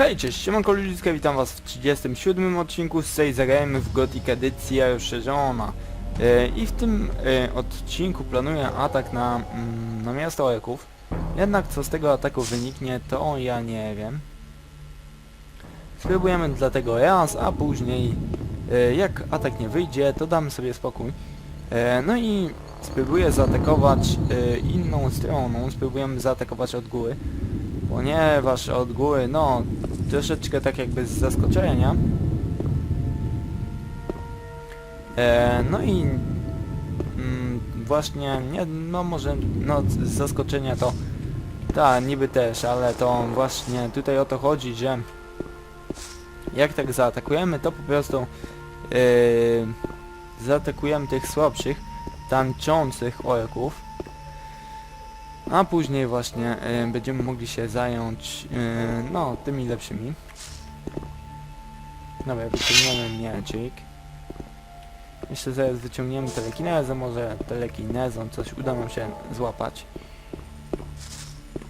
Hej, cześć, siemanko ludziska, witam was w 37 odcinku z zagrajemy w Gothic edycja rozszerzona. E, I w tym e, odcinku planuję atak na, mm, na miasto Oeków. Jednak co z tego ataku wyniknie, to ja nie wiem. Spróbujemy dlatego raz, a później e, jak atak nie wyjdzie, to damy sobie spokój. E, no i spróbuję zaatakować e, inną stroną, spróbujemy zaatakować od góry ponieważ od góry, no, troszeczkę tak jakby z zaskoczenia. E, no i mm, właśnie, nie, no może, no z zaskoczenia to, tak, niby też, ale to właśnie tutaj o to chodzi, że jak tak zaatakujemy, to po prostu e, zaatakujemy tych słabszych, tańczących orków. A później właśnie y, będziemy mogli się zająć y, no tymi lepszymi. Dobra, wyciągniemy mieczyk. Jeszcze zaraz wyciągniemy telekinezę, może telekinezą coś uda nam się złapać.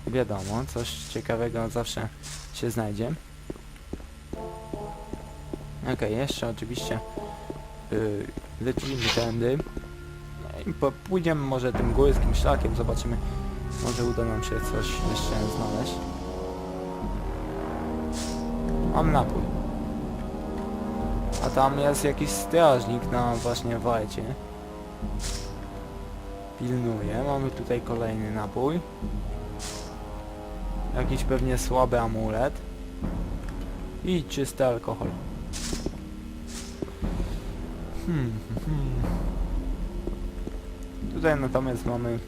Wiadomo, coś ciekawego zawsze się znajdzie. Okej, jeszcze oczywiście y, lecimy tędy. I pójdziemy może tym górskim szlakiem, zobaczymy może uda nam się coś jeszcze znaleźć. Mam napój. A tam jest jakiś strażnik na właśnie wajcie. Pilnuje. Mamy tutaj kolejny napój. Jakiś pewnie słaby amulet. I czysty alkohol. Hmm, hmm, hmm. Tutaj natomiast mamy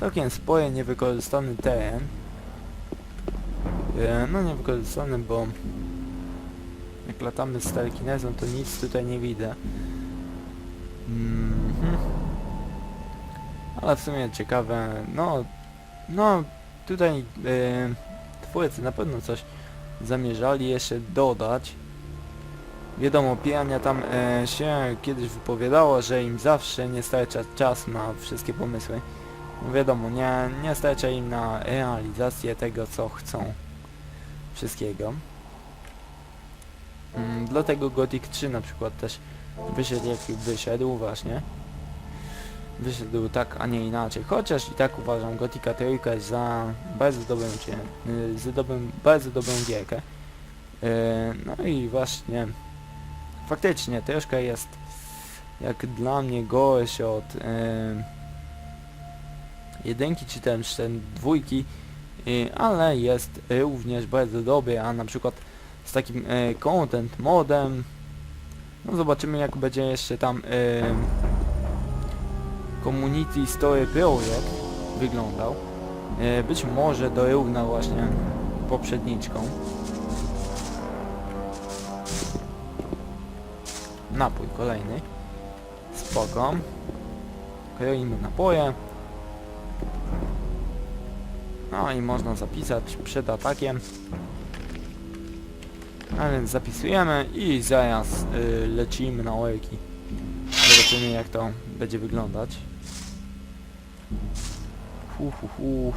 Całkiem spory, niewykorzystany teren. E, no niewykorzystany, bo jak latamy z telekinezą, to nic tutaj nie widzę. Mhm. Ale w sumie ciekawe, no, no tutaj e, twórcy na pewno coś zamierzali jeszcze dodać. Wiadomo, Pijania tam e, się kiedyś wypowiadało, że im zawsze nie starcza czas na wszystkie pomysły. Wiadomo, nie, nie starcza im na realizację tego, co chcą. Wszystkiego. Mm, dlatego Gothic 3 na przykład też wyszedł jak wyszedł właśnie. Wyszedł tak, a nie inaczej. Chociaż i tak uważam Gothica 3 za bardzo dobrą, y, za dobrą, bardzo dobrą gierkę. Yy, no i właśnie faktycznie troszkę jest jak dla mnie gorszy od yy, jedynki czy też ten dwójki, y, ale jest również bardzo dobry, a na przykład z takim y, content modem, no zobaczymy jak będzie jeszcze tam y, Community Story Projekt wyglądał. Być może dorówna właśnie poprzedniczką. Napój kolejny. Spoko. Kroimy napoje. No i można zapisać przed atakiem. A więc zapisujemy i zaraz y, lecimy na orki. Zobaczymy jak to będzie wyglądać. Hu, hu, hu.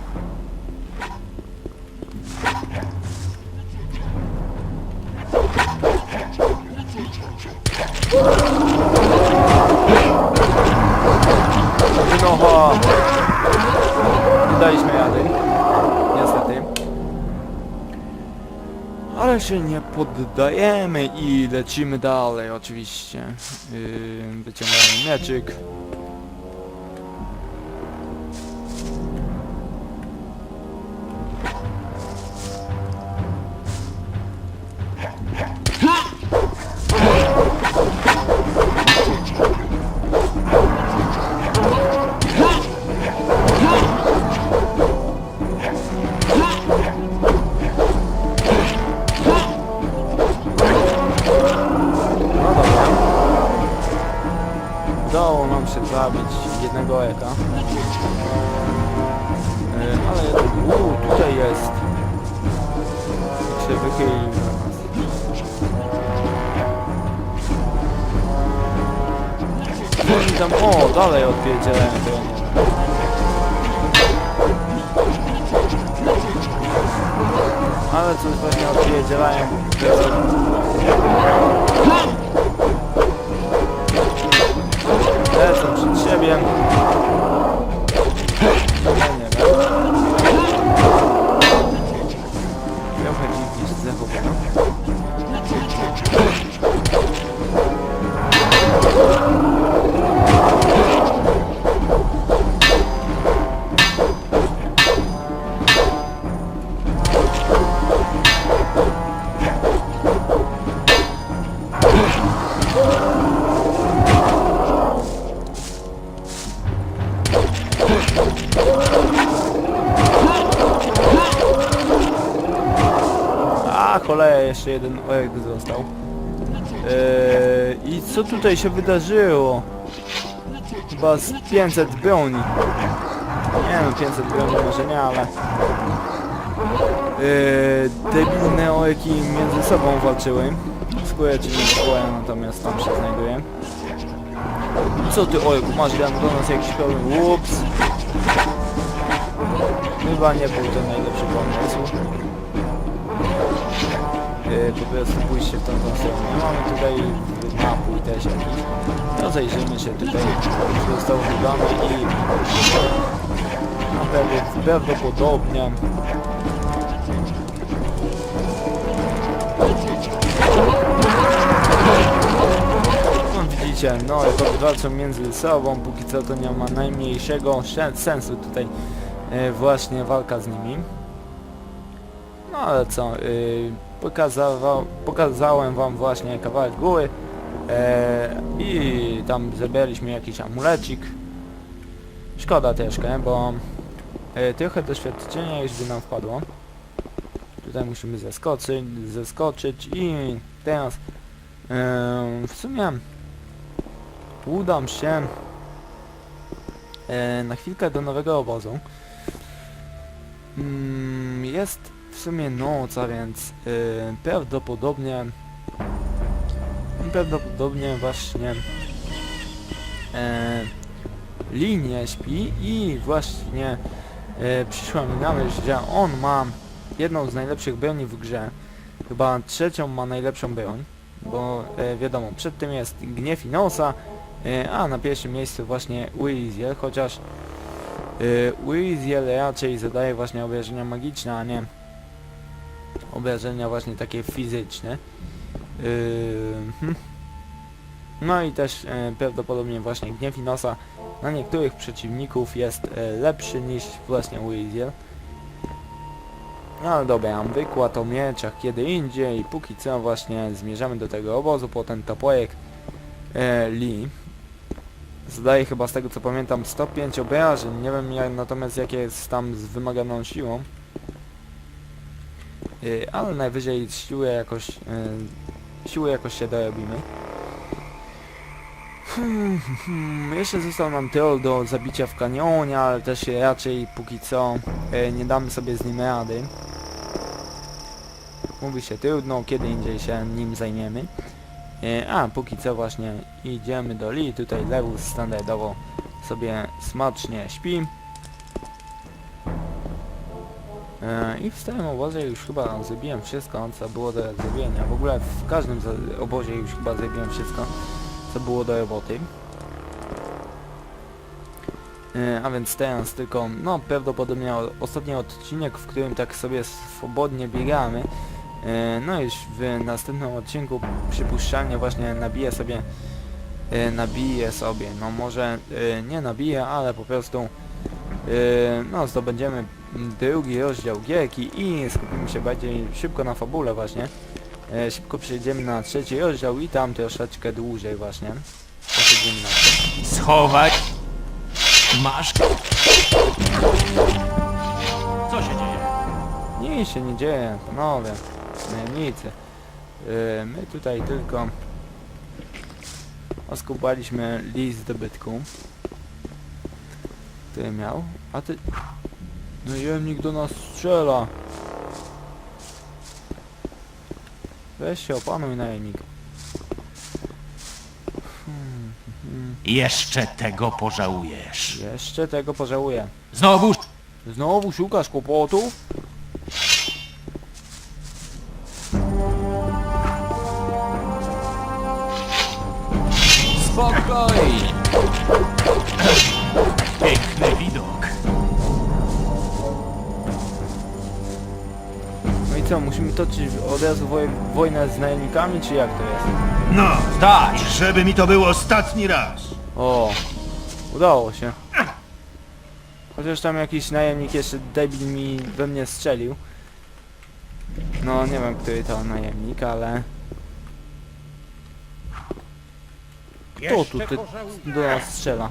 Wynocha! Daliśmy rady. Niestety. Się nie poddajemy i lecimy dalej oczywiście. Yy, wyciągamy mieczyk. Oni tam, o, dalej odpierdzielają tego wiem. Ale coś pewnie odpierdzielają. Lecą przed siebie. Ja nie wiem. Trochę dziwnie się zachowują. Jeszcze jeden ojek został. Eee, I co tutaj się wydarzyło? Chyba z 500 broni. Nie wiem, 500 broni może nie, ale... Eee, debilne ojki między sobą walczyły. Skóre czy nie skóre, natomiast tam się znajduje. Co ty ojku, masz tam do nas jakiś problem? Ups. Chyba nie był to najlepszy pomysł. Yy, po prostu pójście w tą stronę. Mamy tutaj napój też jakiś. Rozejrzymy się tutaj, co zostało wydane i prawdopodobnie no widzicie, no to walczą między sobą, póki co to nie ma najmniejszego sze- sensu tutaj e, właśnie walka z nimi. No ale co, yy, pokazawał, pokazałem wam właśnie kawałek góry e, i tam zebraliśmy jakiś amulecik. Szkoda troszkę, bo e, trochę doświadczenia już by nam wpadło. Tutaj musimy zeskoczyć, zeskoczyć i teraz e, w sumie udam się e, na chwilkę do nowego obozu. Mm, jest w sumie noc, a więc yy, prawdopodobnie prawdopodobnie właśnie e, linie śpi i właśnie e, przyszła mi na myśl, że on ma jedną z najlepszych broni w grze. Chyba trzecią ma najlepszą broń bo e, wiadomo, przed tym jest Gniew Inosa e, a na pierwszym miejscu właśnie Uriziel, chociaż Yy, Uriziel raczej zadaje właśnie obrażenia magiczne, a nie obrażenia właśnie takie fizyczne. Yy. No i też e, prawdopodobnie właśnie gniew Inosa na niektórych przeciwników jest e, lepszy niż właśnie Uriziel. No ale dobra, wykład o mieczach kiedy indziej, póki co właśnie zmierzamy do tego obozu po ten topojek e, Lee. Zdaje chyba z tego co pamiętam 105 obrażeń, nie wiem natomiast jakie jest tam z wymaganą siłą. Yy, ale najwyżej siłę jakoś, yy, siłę jakoś się dorobimy. Hmm, hmm, jeszcze został nam troll do zabicia w kanionie, ale też raczej póki co yy, nie damy sobie z nim rady. Mówi się trudno, kiedy indziej się nim zajmiemy. A, póki co właśnie idziemy do Lee, tutaj Lewus standardowo sobie smacznie śpi. I w starym obozie już chyba zrobiłem wszystko, co było do zrobienia. W ogóle w każdym obozie już chyba zrobiłem wszystko, co było do roboty. E, A więc teraz tylko, no prawdopodobnie ostatni odcinek, w którym tak sobie swobodnie biegamy. E, No już w następnym odcinku przypuszczalnie właśnie nabiję sobie e, nabiję sobie, no może e, nie nabiję, ale po prostu e, no zdobędziemy drugi rozdział gierki i skupimy się bardziej szybko na fabule właśnie. E, Szybko przejdziemy na trzeci rozdział i tam troszeczkę dłużej właśnie. Na tym. Schować. Masz. Co się dzieje? Nic się nie dzieje, panowie. Najemnicy. Yy, my tutaj tylko oskubaliśmy list dobytku, który miał. A ty... Najemnik do nas strzela. Weź się opanuj najemnik. Hmm, hmm. Jeszcze tego pożałujesz. Jeszcze tego pożałuję. Znowu Znowu szukasz kłopotów? Toczyć od razu woj wojnę z najemnikami, czy jak to jest? No, Stać! żeby mi to był ostatni raz. O, udało się. Chociaż tam jakiś najemnik jeszcze debil mi we mnie strzelił. No, nie wiem, który to najemnik, ale... Kto tu ty do nas strzela?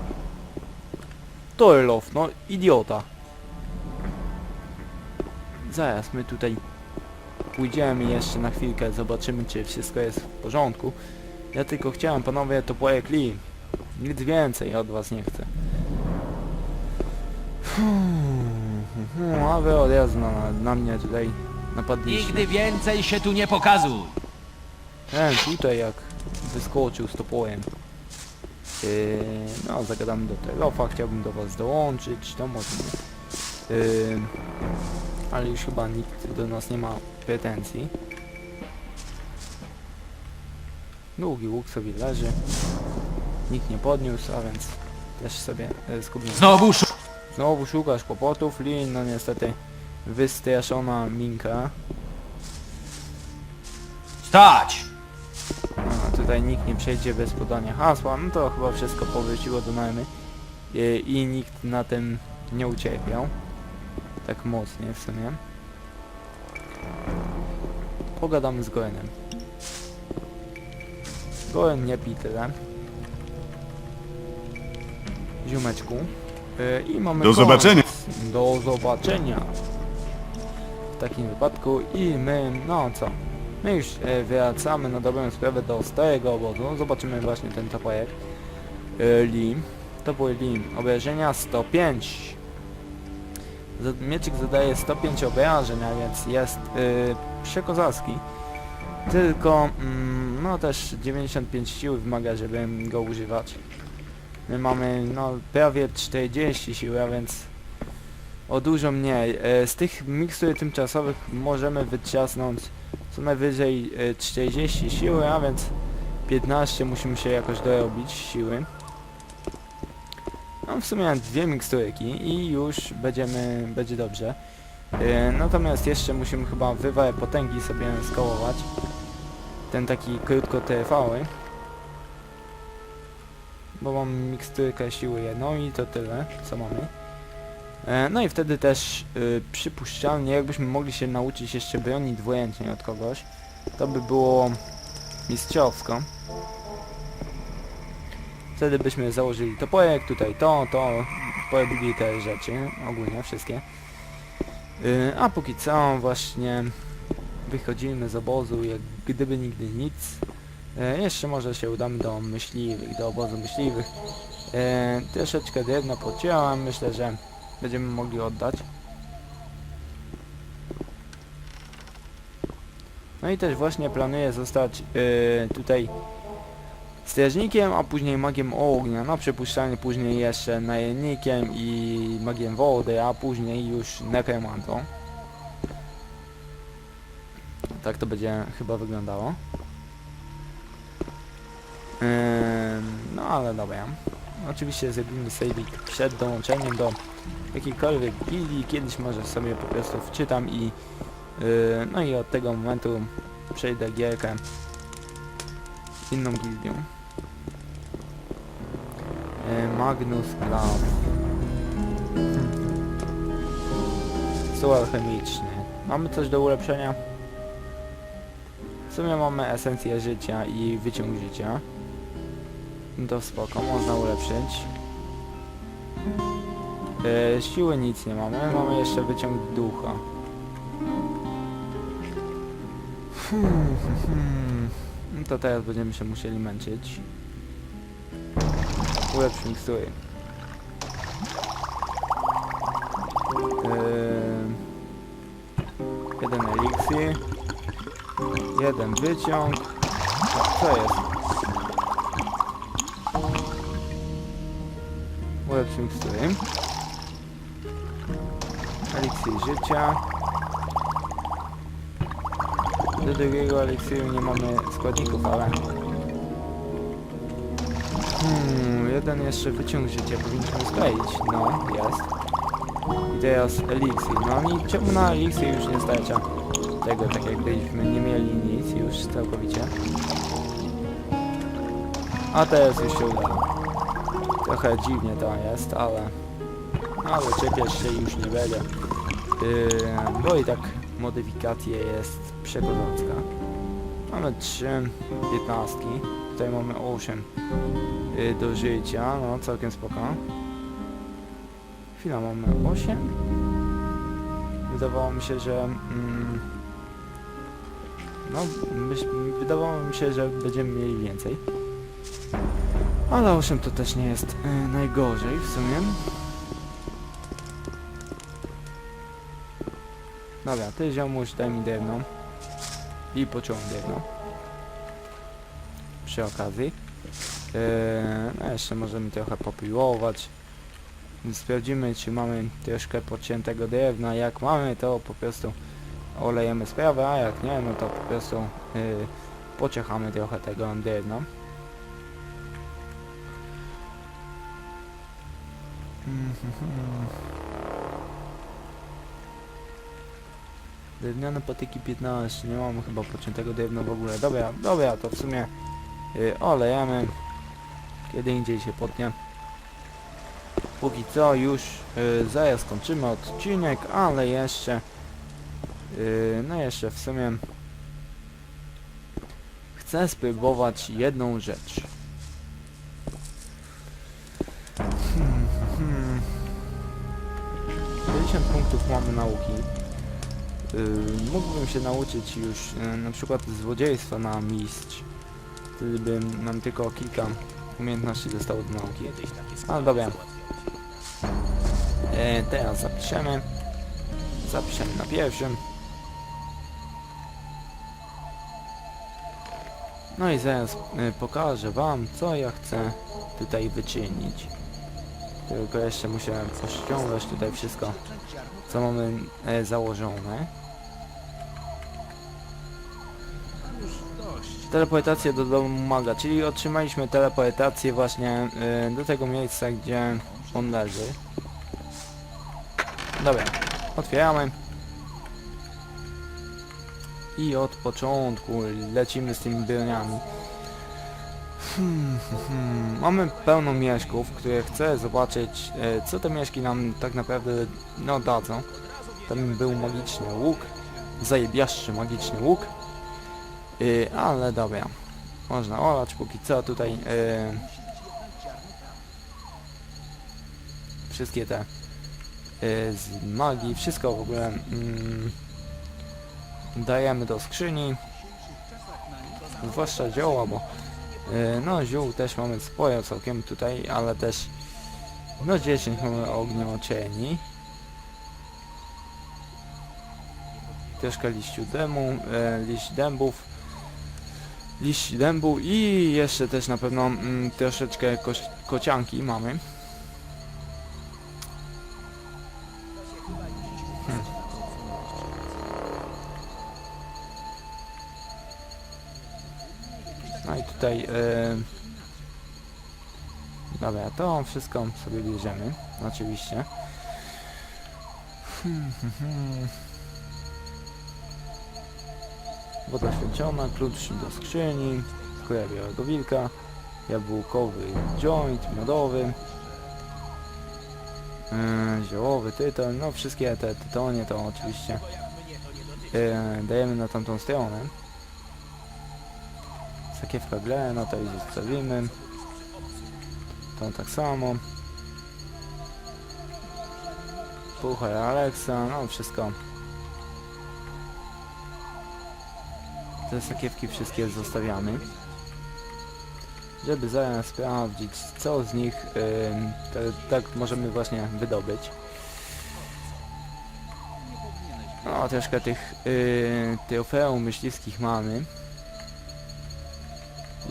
Torlof, no idiota. Zaraz, my tutaj pójdziemy jeszcze na chwilkę, zobaczymy czy wszystko jest w porządku. Ja tylko chciałem, panowie, to projekt Lee. Nic więcej od was nie chcę. Hmm, A wy od razu na, na mnie tutaj napadliście. Nigdy więcej się tu nie pokazuj. Ten tutaj jak wyskoczył z topołem. Yy, no, zagadamy do Telofa, chciałbym do was dołączyć, to może nie. Yy, ale już chyba nikt do nas nie ma pretensji. Długi łuk sobie leży. Nikt nie podniósł, a więc też sobie e, skubnie. Znowu szu... Znowu szukasz kłopotów, Lin, no niestety wystraszona Minka. Stać! A, tutaj nikt nie przejdzie bez podania hasła, no to chyba wszystko powróciło do normy I, i nikt na tym nie ucierpiał. Tak mocnie w sumie. Pogadamy z Gorenem. Goren nie pi tyle. Ziomeczku. Yy, I mamy Do koniec. zobaczenia. Do zobaczenia. W takim wypadku i my, no co? My już e, wracamy na dobrą sprawę do starego obozu. Zobaczymy właśnie ten topojek. E, Lim. Topór Lim. Obrażenia 105. Mieczyk zadaje 105 obrażeń, a więc jest przekozacki. Tylko, mm, no też 95 siły wymaga, żeby go używać. My mamy, no, prawie 40 siły, a więc o dużo mniej. E, z tych mikstur tymczasowych możemy wytrzasnąć co najwyżej e, 40 siły, a więc 15 musimy się jakoś dorobić siły. Mam w sumie dwie miksturyki i już będziemy, będzie dobrze. E, Natomiast jeszcze musimy chyba wywar potęgi sobie skołować. Ten taki krótkotrwały. Bo mam miksturkę siły jedną i to tyle, co mamy. E, No i wtedy też y, przypuszczalnie jakbyśmy mogli się nauczyć jeszcze broni dwuręcznej od kogoś, to by było mistrzowsko. Wtedy byśmy założyli to projekt, tutaj to, to, porobili te rzeczy, ogólnie wszystkie. Y, A póki co właśnie wychodzimy z obozu jak gdyby nigdy nic. E, Jeszcze może się udamy do myśliwych, do obozu myśliwych. E, Troszeczkę drewno pociąłem, myślę, że będziemy mogli oddać. No i też właśnie planuję zostać yy, tutaj strażnikiem, a później magiem ognia. No przypuszczalnie później jeszcze najemnikiem i magiem wody, a później już nekromantą. Tak to będzie chyba wyglądało. No ale dobra. Oczywiście zrobimy saving przed dołączeniem do jakiejkolwiek gildii, kiedyś może sobie po prostu wczytam i yy, no i od tego momentu przejdę gierkę inną gildią. Yy, Magnus Club. Stół alchemiczny. Mamy coś do ulepszenia? W sumie mamy esencję życia i wyciąg życia. To spoko, można ulepszyć. E, siły nic nie mamy, mamy jeszcze wyciąg ducha. Hmm, hmm, hmm. No to teraz będziemy się musieli męczyć. Ulepsz mikstury. Eee, jeden eliksir. Jeden wyciąg. Co jest? Ulepsz mikstury. Eliksir życia. Do drugiego eliksiru nie mamy składników, ale... Hmm, jeden jeszcze wyciąg życia powinniśmy skleić. No, jest. I teraz eliksir. No i czemu na eliksir już nie starcza tego, tak jakbyśmy nie mieli nic już całkowicie. A teraz już się udało. Trochę dziwnie to jest, ale... Ale czepiać się już nie będę. Yy, bo i tak modyfikacja jest przekozacka. Mamy 3 piętnastki. Tutaj mamy 8 yy, do życia, no całkiem spoko. Chwila, mamy 8? Wydawało mi się, że... Mm, no, myśl, wydawało mi się, że będziemy mieli więcej. Ale 8 to też nie jest y, najgorzej w sumie. Dobra, ty ziomuś daj mi drewno. I pociągnę drewno. Przy okazji. Yy, no jeszcze możemy trochę popiłować. Sprawdzimy czy mamy troszkę podciętego drewna. Jak mamy to po prostu olejemy sprawę, a jak nie no to po prostu yy, pociechamy trochę tego drewna. Mhm. Drewniane patyki 15, nie mamy chyba pociętego drewna w ogóle. Dobra, dobra, to w sumie yy, olejemy. Kiedy indziej się potnie. Póki co już yy, zaraz kończymy odcinek, ale jeszcze yy, no jeszcze w sumie chcę spróbować jedną rzecz. Hmm, hmm. 50 punktów mamy nauki. Yy, mógłbym się nauczyć już yy, na przykład złodziejstwa na mistrz. Wtedy by nam tylko kilka umiejętności zostało do nauki. Ale dobra. E, teraz zapiszemy. Zapiszemy na pierwszym. No i zaraz e, pokażę wam co ja chcę tutaj wyczynić. Tylko jeszcze muszę pościągać tutaj wszystko co mamy e, założone. Teleportacja do domu maga, czyli otrzymaliśmy teleportację właśnie e, do tego miejsca, gdzie on leży. Dobra, otwieramy. I od początku lecimy z tymi broniami. Hmm, hmm. Mamy pełno mieszków, które chcę zobaczyć, e, co te mieszki nam tak naprawdę no, dadzą. Tam był magiczny łuk, zajebiaszczy magiczny łuk, yy, ale dobra, można olać póki co tutaj yy, wszystkie te yy, z magii, wszystko w ogóle mm, dajemy do skrzyni, zwłaszcza zioła, bo yy, no ziół też mamy sporo całkiem tutaj, ale też no 10 mamy ogniocieni. troszkę liściu demu, e, liść dębów, liść dębu i jeszcze też na pewno mm, troszeczkę koś, kocianki mamy. Hmm. No i tutaj e, Dobra, to wszystko sobie bierzemy, oczywiście. Hmm, hmm, hmm. Woda święcona, klucz do skrzyni, skóra białego wilka, jabłkowy joint, miodowy, yy, ziołowy tyton, no wszystkie te tytonie to oczywiście yy, dajemy na tamtą stronę. Sakiewka glena, to i zostawimy. To tak samo. Puchar Alexa, no wszystko te sakiewki wszystkie zostawiamy żeby zaraz sprawdzić co z nich te, tak możemy właśnie wydobyć. No troszkę tych yy, trofeum myśliwskich mamy.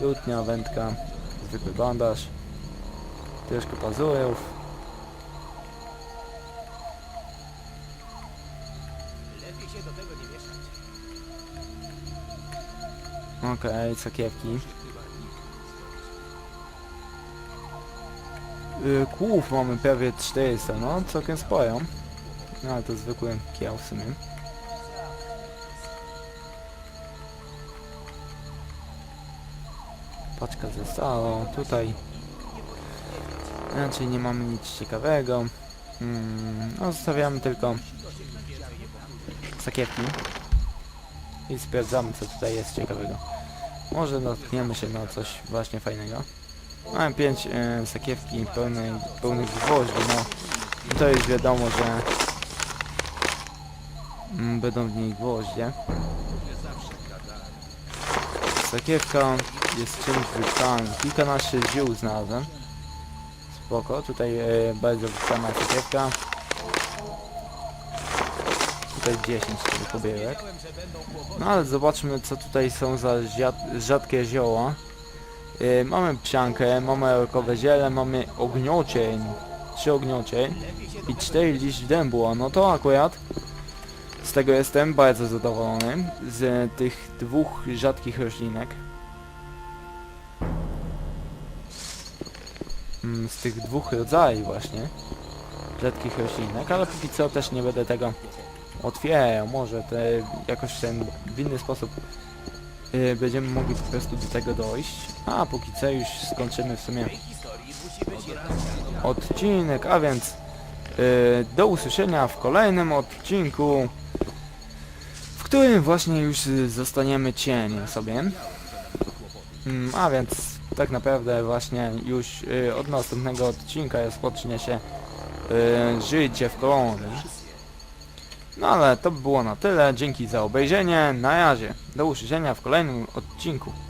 Lutnia, wędka zwykły bandaż troszkę pazurów Okej, sakiewki. y, kłów mamy prawie 400, no całkiem sporo. No ale to zwykły kieł w sumie. Paczka salą, tutaj raczej nie mamy nic ciekawego. Mm, no zostawiamy tylko sakiewki i sprawdzamy co tutaj jest ciekawego. Może natkniemy się na coś właśnie fajnego. Mamy 5 e, sakiewki pełnej, pełnych gwoździ, no to już wiadomo, że mm, będą w niej gwoździe. Sakiewka jest czymś wypchanym. Kilkanaście ziół znalazłem. Spoko, tutaj e, bardzo wypchana sakiewka. Tutaj 10 czyli pobierek. No ale zobaczmy co tutaj są za rzadkie zioła. Yy, mamy psiankę, mamy orkowe ziele, mamy ogniocień, trzy ogniocień i cztery liść dębu, no to akurat z tego jestem bardzo zadowolony, z tych dwóch rzadkich roślinek. Mm, Z tych dwóch rodzajów właśnie rzadkich roślinek, ale póki co też nie będę tego otwierał, może te jakoś ten w inny sposób y, będziemy mogli po prostu do tego dojść. A póki co już skończymy w sumie odcinek, a więc y, do usłyszenia w kolejnym odcinku, w którym właśnie już zostaniemy cieniem sobie. Mm, a więc tak naprawdę właśnie już y, od następnego odcinka rozpocznie się y, życie w kolonii. No ale to by było na tyle. Dzięki za obejrzenie. Na razie. Do usłyszenia w kolejnym odcinku.